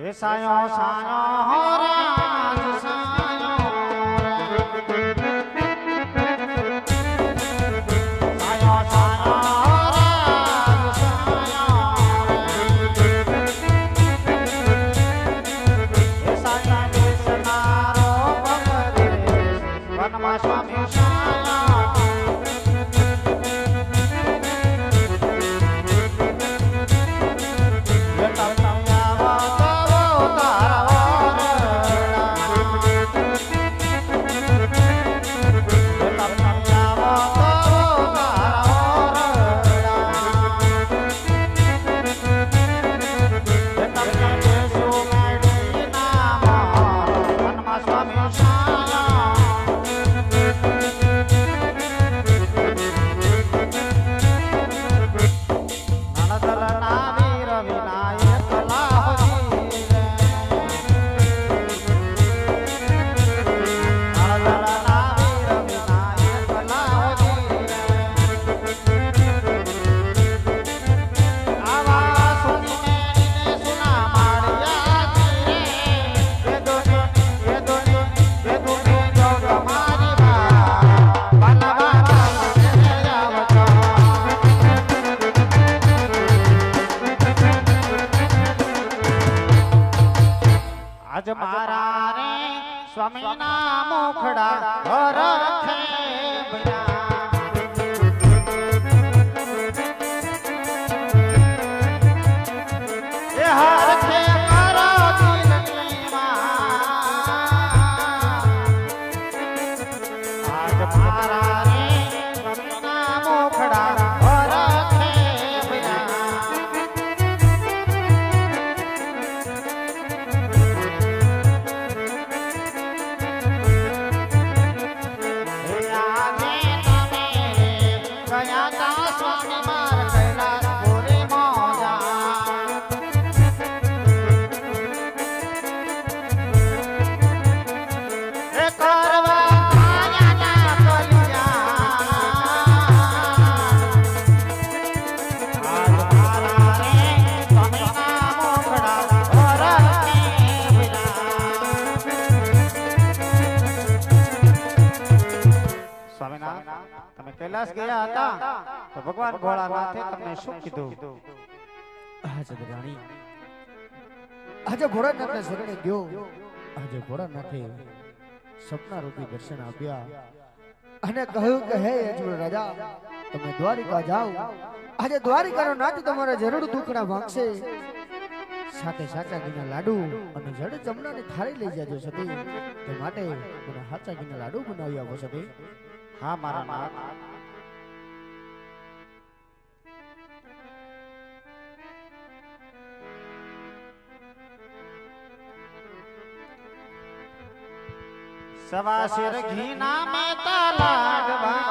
એ સાયો સાયો હો રાજ ગયા તા સ્વામી કૈલાસ ગયા હતા તો ભગવાન ભોળાનાથે તમને શું કીધું? આજે રાણી આજે ભોળાનાથના શરણે ગયો. આજે ભોળાનાથે સપના રૂપી દર્શન આપ્યા અને કહ્યું કે હે યજુર રાજા તમે દ્વારિકા જાઓ. આજે દ્વારિકાનો નાથ તમારા જરૂર દુખડા ભાગશે. સાથે સાચા ઘીના લાડુ અને જડ જમણાની થાળી લઈ જાજો સતી. તે માટે મને સાચા ઘીના લાડુ બનાવી આપો સતી. હા મારા નાથ. સવા શેર ઘીના મેતા લાડવા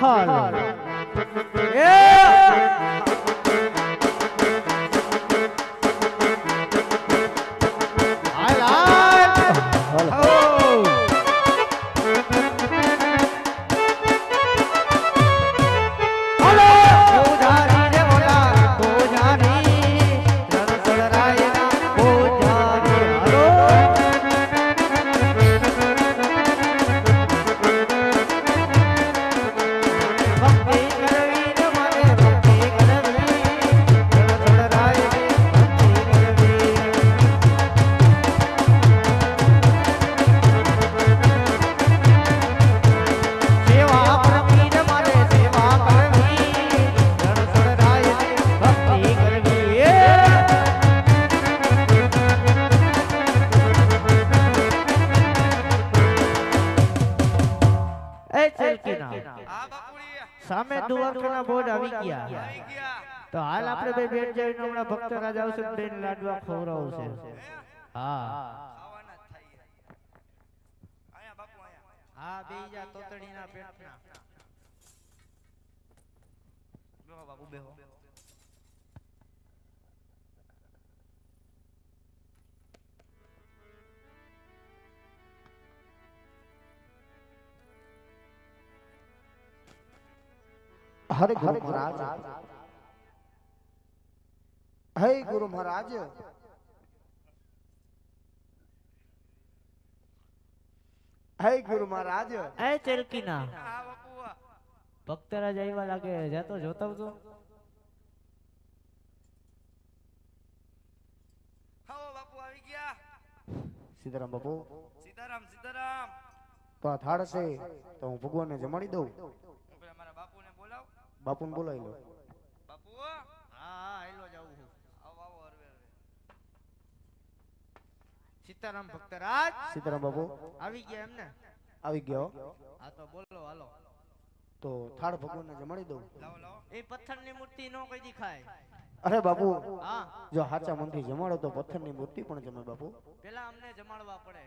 હાલ ગયા. આવી તો હાલ આપણે બેટ જઈને હમણાં ભક્ત રાજા આવશે બેન લાડવા ખવડાવશે હા. હા બે તોતડીના પેટના. બેહો બાપુ બેહો. હરે ગુરુ મહારાજ. હે ગુરુ મહારાજ. હે ગુરુ મહારાજ. હે ચરકીના. ભક્તરાજ આવ્યા લાગે જાતો જોતા આવજો. બાપુ આવી ગયા. સીતારામ બાપુ. સીતારામ સીતારામ. તો આ થાળ છે તો હું ભગવાનને જમાડી દઉં હું પેલા મારા બાપુને બોલાવ બાપુને બોલાવી લો. બાપુ હા હા હેલો જાવું છું આવો આવો હરવે હરવે સીતારામ ભક્તરાજ? સીતારામ બાપુ. આવી ગયા એમને? આવી ગયો. હા તો બોલો હાલો. તો થાળ ભગવાનને જમાડી દઉં. લાવો લાવો. એ પથ્થરની મૂર્તિ નો કઈ દેખાય. અરે બાપુ હા. જો હાચા મનથી જમાડો તો પથ્થરની મૂર્તિ પણ જમે બાપુ. પેલા અમને જમાડવા પડે.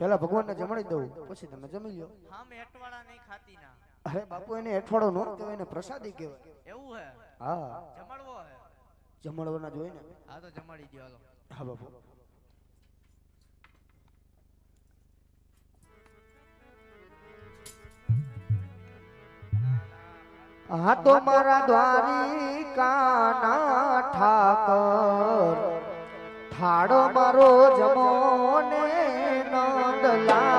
પેલા ભગવાનને જમાડી દઉં પછી તમે જમી લ્યો. હા મેં અટવાળા નહીં ખાતી ના અરે બાપુ એને અઠવાડો નો કહેવાય એને પ્રસાદી કહેવાય. એવું હે? હા. જમાડવો હે? જમાડવાના જોઈ ને? હા તો જમાડી દો હાલો. હા બાપુ. હા તો મારા દ્વારિકાના ઠાકર થાળો મારો જમો ને નંદલાલા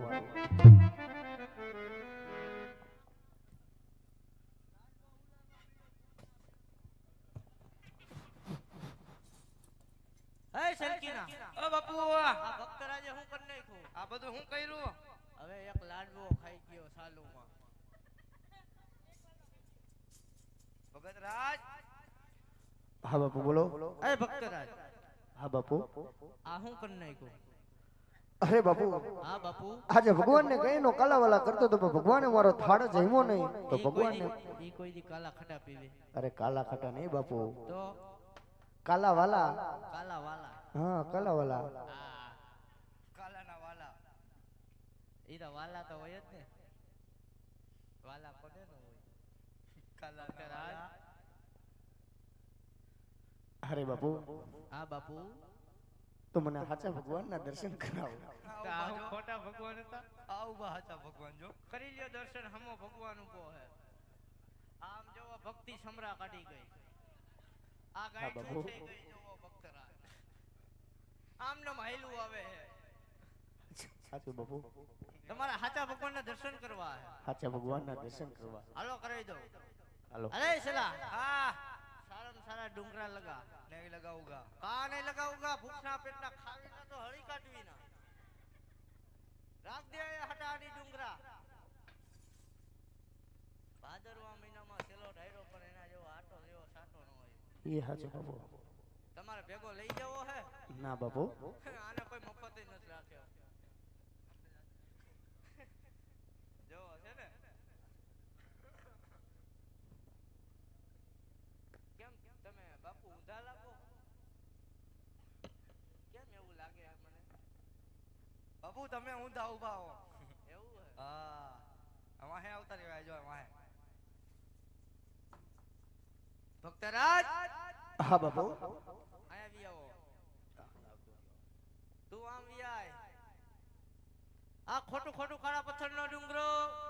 નાખ હા મારું હે શેલકીના ઓ બાપુ આ ભક્તરાજે હું કરી નાખ્યું? આ બધું હું કર્યું? હવે એક લાડવો ખાઈ ગયો સાલુમાં. ભગતરાજ? હા બાપુ બોલો. એ ભક્તરાજ. હા બાપુ. આ હું કરી નાખ્યું? અરે બાપુ હા બાપુ. આજે ભગવાનને કહીનો કાલાવાલા કરતો તો ભગવાને મારો થાળ જમ્યો નહીં. તો કોઈ ભગવાનને ઈ કોઈ દી કાલા ખટા પીવે. અરે કાલા ખટા નહીં બાપુ. તો? કાલાવાલા. કાલા વાલા હા કાલાના વાલા. ઈ તો વાલા તો હોય જ ને. વાલા ન હોય? વાલા. અરે બાપુ. હા બાપુ. તો મને સાચા ભગવાનના દર્શન કરાવો. ખોટા ભગવાન હતા? આવ બા સાચા ભગવાન જો. કરી લ્યો દર્શન હમો ભગવાન ઊભો હે. આમ જોવો ભક્તિ સમરા કાઢી ગઈ. આ ગાય. થઈ ગઈ જોવો ભક્તરા આમ ને માયલું આવે હે. સાચું બાપુ તમારા સાચા ભગવાનના દર્શન કરવા હે. સાચા ભગવાનના દર્શન કરવા. હાલો કરાવી દો હાલો. અરે સલા હા. સારામાં સારા ડુંગરા લગા. નહીં લગાવુંગા. નહીં લગાવુંગા? ભૂખના પેટના ખાવીના તો હળી કાઢવી ના રાખ દે એ હટાની ડુંગરા. ભાદરવા મહિનામાં છેલ્લો ડાયરો પણ એના જેવો આટો જેવો સાટો ન હોય. એ હાચો બાપુ. તમારે ભેગો લઈ જવો હે? ના બાપુ. આને કોઈ મફત નથી રાખ્યો જોવો છે ને કેમ તમે બાપુ ઊંધા લાગો કેમ એવું લાગે આ મને બાપુ તમે ઊંધા ઊભા હો. એવું હા. આમાં હે આવતા રહેવાય જો આમાં હે. ભક્તરાજ! હા બાપુ. આયા વી આવો. તું આમ વી આય. આ ખોટું ખોટું કાળા પથ્થરનો ડુંગરો.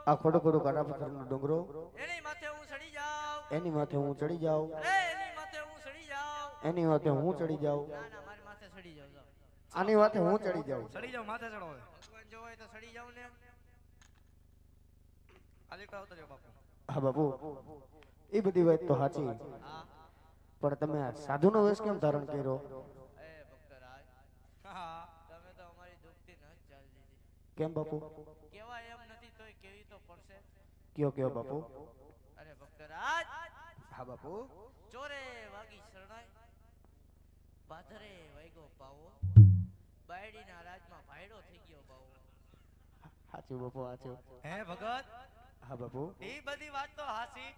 આ ખોટું ખોટું કાળા પથ્થરનો ડુંગરો. એની માથે હું ચડી જાઉં. એની માથે હું ચડી જાઉં. એની માથે હું ચડી જાઉં. એની માથે હું ચડી જાઉં. ના ના મારી માથે ચડી જાઉં. આની વાતે હું ચડી જાઉં? ચડી જાઉં માથે ચડો હવે. ભગવાન જો હોય તો ચડી જાઉં ને આજે કા આવતા બાપુ. હા બાપુ એ બધી વાત તો સાચી. પણ તમે આ સાધુનો વેશ કેમ ધારણ કર્યો? એ ભક્તરાજ તમે તો અમારી દુખતી ન ચાલી દીધી. કેમ બાપુ? કેવાય એમ નથી તોય કેવી તો પડશે. કયો કયો બાપુ? અરે ભક્તરાજ હા બાપુ. ચોરે વાગી શરણાઈ. પાધરે વાગ્યો પાવો. બાયડીના રાજમાં ભાયડો થઈ ગયો બાવો સાચું બાપુ સાચું હે ભગત? હા બાપુ. એ બધી વાત તો હાસી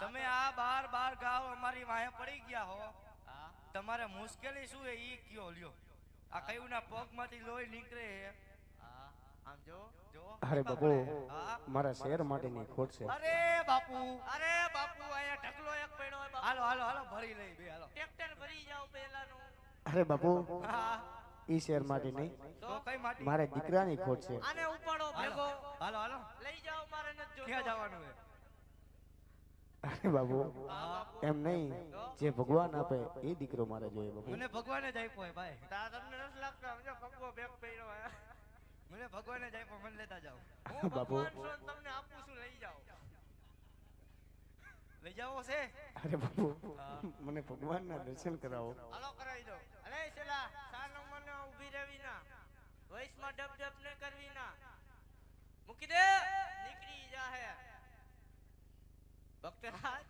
તમે આ બાર બાર ગાવ અમારી વાહે પડી ગયા હો. તમારે મુશ્કેલી શું એ ઈ કયો લ્યો. આ કયું ના પગમાંથી લોહી નીકળે હે. આમ જો? જો? અરે બાપુ હા? મારા શહેર માટેની ખોટ છે. અરે બાપુ. અરે બાપુ અહીંયા ઢગલો એક પડ્યો હાલો હાલો હાલો ભરી લઈ બે હાલો. ટ્રેક્ટર ભરી જાવ પહેલાનું. અરે બાપુ. હા. ઈ શેર માટે નહીં. તો કઈ માટી મારે દીકરાની ખોટ છે. આને ઉપાડો ભેગો. હાલો હાલો. લઈ જાઓ મારે નથી ક્યાં જવાનું હે અરે બાબુ એમ નહીં જે ભગવાન આપે એ દીકરો મારે જોઈએ બાબુ. મને ભગવાન જ આપ્યો હે ભાઈ. તા તમને નથી લાગતો સમજો ભગવો બેગ પહેર્યો હે મને ભગવાન જ આપ્યો મને લેતા જાઓ. હું ભગવાન છું તમને આપું છું લઈ જાઓ. લઈ જાઓ છે અરે બાબુ. મને ભગવાનના દર્શન કરાવો. હાલો કરાવી દો. અલે છેલા ચાર નંબરને ઊભી રહેવી ના વયસમાં ડબ ડબ ને કરવી ના મૂકી દે નીકળી જાહે. ભક્તરાજ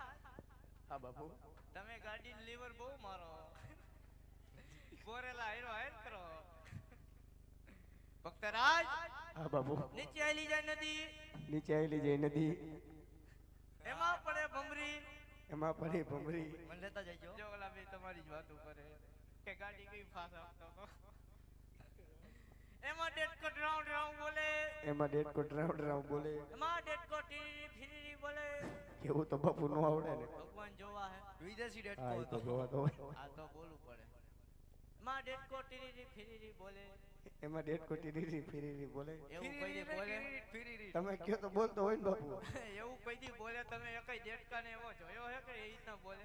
હા બાપુ. તમે ગાડી લીવર બહુ મારો. બોરેલા હેરો હેર કરો. ભક્તરાજ હા બાપુ. નીચે આલી જાય નદી. નીચે આવેલી જે નદી. એમાં પડે ભમરી. એમાં પડી ભમરી. મને લેતા જજો જો ઓલા બે તમારી જ વાતો કરે કે ગાડી કઈ ફાસ આપતો તો એમાં ડેટકો ડ્રાઉં ડ્રાઉં બોલે. એમાં ડેટકો ડ્રાવ ડ્રાવ બોલે. એમાં ડેટકો ટીરી ફીરી બોલે. એવું તો બાપુ નો આવડે ને. ભગવાન જોવા હે. વિદેશી ડેટ હા તો જોવા તો હોય. આ તો બોલવું પડે. એમાં ડેટકો ટીરી ફીરી બોલે. એમાં ડેટકો ટીરી ફીરી બોલે. એવું કોઈ દી બોલે? તમે કયો તો બોલતો હોય ને બાપુ. એવું કોઈ દી બોલે? તમે એકઈ ડેટકા ને એવો જોયો હે કે એ રીતના બોલે?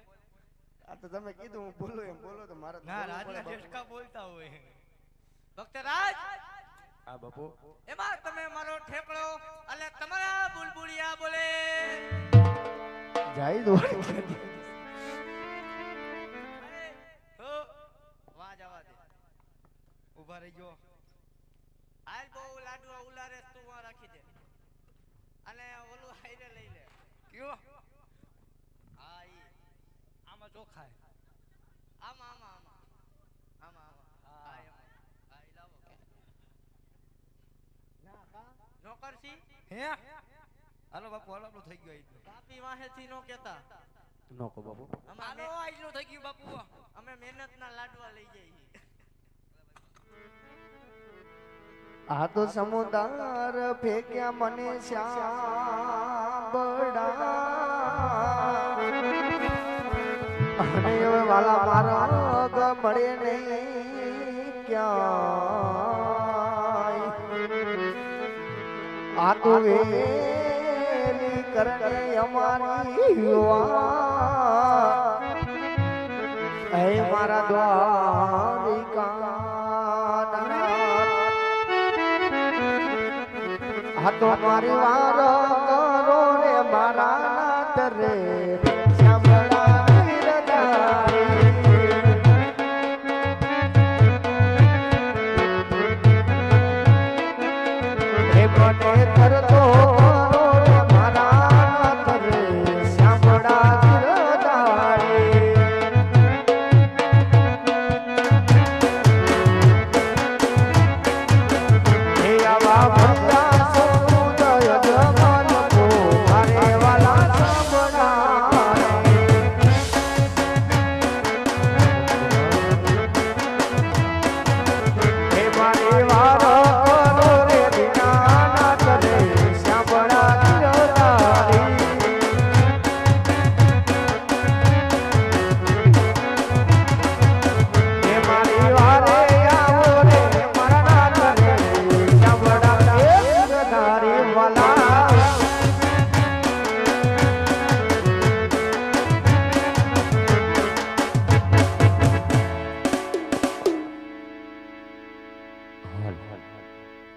આ તો તમે કીધું હું બોલું એમ બોલો તો મારે ના રાજના ડેટકા બોલતા હોય. ભક્તરાજ હા બાપુ. એમાં તમે મારો ઠેકડો અને તમારા બુલબુલિયા બોલે. જાય દો વાહ જવા દે. ઊભા રહી ગયો આ બહુ લાડવા ઉલારે તું રાખી દે. અને ઓલું હાઈરે લઈ લે. કયો? હા આમાં ચોખા હે. આમાં આમાં આમાં આમાં આમાં હા. હા એમાં હા ઈ લાવો ના કા નોકરસી હે? હાલો બાપુ હાલો આપણું થઈ ગયું કાપી વાહેથી નો કેતા નો બાપુ. હાલો મે- થઈ ગયું બાપુ. અમે મહેનતના લાડવા લઈ જઈએ. આ તો સમુદાર ફેંક્યા મને શ્યામડા અને વાલા મારા મળે નહીં ક્યાંય આ તો વેલી કરને અમારી હે મારા દ્વારિકા આ તો મારી વાર કરો રે મારા નાથ રે.